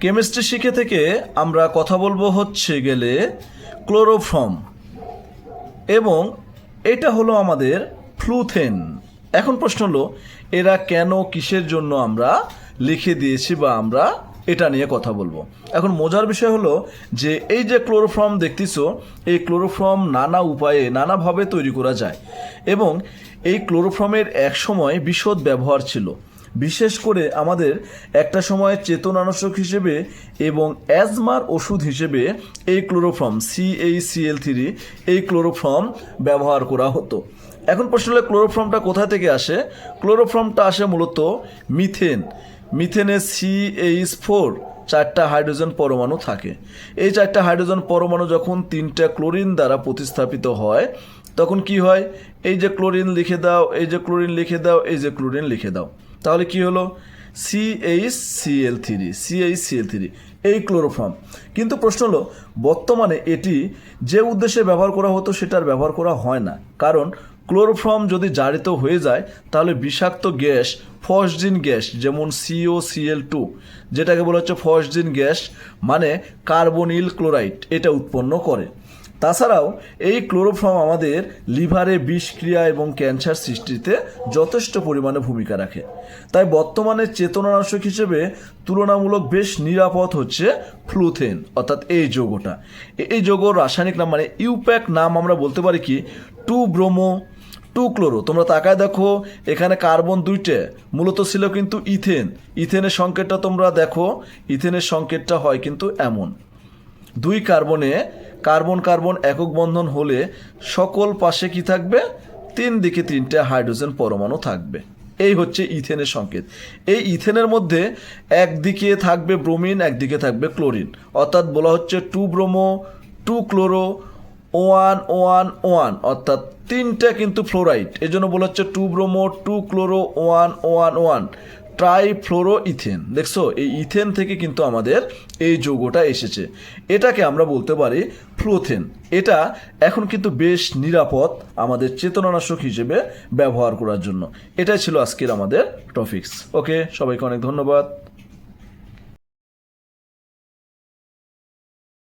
Chemistry শিখে থেকে আমরা কথা বলব হচ্ছে গেলে ক্লোরোফর্ম। এবং এটা হলো আমাদের ফ্লুথেন। এখন প্রশ্ন হলো, এরা কেন কিসের জন্য আমরা লিখে দিয়েছি বা আমরা এটা নিয়ে কথা বলব? এখন মজার বিষয় হলো যে এই যে ক্লোরোফর্ম দেখতেছো, এই ক্লোরোফর্ম নানা উপায়ে, নানাভাবে তৈরি করা যায়। এবং এই ক্লোরোফর্মের এক সময় বিশদ ব্যবহার ছিল। বিশেষ করে আমাদের একটা সময় চেতনানাশক হিসেবে এবং অ্যাজমার ওষুধ হিসেবে এই chloroform C H C L three এই ক্লোরোফর্ম ব্যবহার করা হতো। এখন প্রশ্ন হলো, ক্লোরোফর্মটা কোথা থেকে আসে? ক্লোরোফর্মটা আসে মূলত মিথেন। মিথেনের সিএইচ ফোর চারটা হাইড্রোজেন পরমাণু থাকে। এই চারটা হাইড্রোজেন পরমাণু যখন তিনটা ক্লোরিন দ্বারা প্রতিস্থাপিত হয়, তখন কি হয়? এই যে ক্লোরিন লিখে দাও, এই যে ক্লোরিন লিখে দাও, এই যে ক্লোরিন লিখে দাও। তাহলে কি হলো? C H C L three C H C L three এই ক্লোরোফর্ম কিন্তু প্রশ্ন হলো, বর্তমানে এটি যে উদ্দেশ্যে ব্যবহার করা হতো সেটার ব্যবহার করা হয় না। কারণ ক্লোরোফর্ম যদি জারিত হয়ে যায়, তাহলে বিষাক্ত গ্যাস, ফসজিন গ্যাস, যেমন সিও সিএল টু যেটাকে বলা হচ্ছে ফসজিন গ্যাস মানে কার্বনিল ক্লোরাইড, এটা উৎপন্ন করে। তাছাড়াও এই ক্লোরোফর্ম আমাদের লিভারে বিষক্রিয়া এবং ক্যান্সার সৃষ্টিতে যথেষ্ট পরিমাণে ভূমিকা রাখে। তাই বর্তমানে চেতনানাশক হিসেবে তুলনামূলক বেশ নিরাপদ হচ্ছে ফ্লুথেন, অর্থাৎ এই যৌগটা। এই যৌগ রাসায়নিক নাম মানে ইউপ্যাক নাম আমরা বলতে পারি কি? Two bromo, two chloro. তোমরা তাকায় দেখো, এখানে কার্বন দুইটে, মূলত ছিল কিন্তু ইথেন। ইথেনের সংকেতটা তোমরা দেখো, ইথেনের সংকেতটা হয় কিন্তু এমন। দুই কার্বনে কার্বন কার্বন একক বন্ধন হলে সকল পাশে কি থাকবে? তিন দিকে তিনটে হাইড্রোজেন পরমাণু থাকবে। এই হচ্ছে ইথেনের সংকেত। এই ইথেনের মধ্যে একদিকে থাকবে ব্রোমিন, একদিকে থাকবে ক্লোরিন। অর্থাৎ বলা হচ্ছে two bromo, two chloro, one one one. অর্থাৎ তিনটা কিন্তু ফ্লোরাইড। এই জন্য বলা হচ্ছে two bromo, two chloro, one one one. Trifluoro ethane দেখছ? এই ইথেন থেকে কিন্তু আমাদের এই যৌগটা এসেছে। এটাকে আমরা বলতে পারি ফ্লোথেন এটা এখন কিন্তু বেশ নিরাপদ আমাদের চেতনানাশক হিসেবে ব্যবহার করার জন্য। এটাই ছিল আজকের আমাদের টপিক্স ওকে সবাইকে অনেক ধন্যবাদ।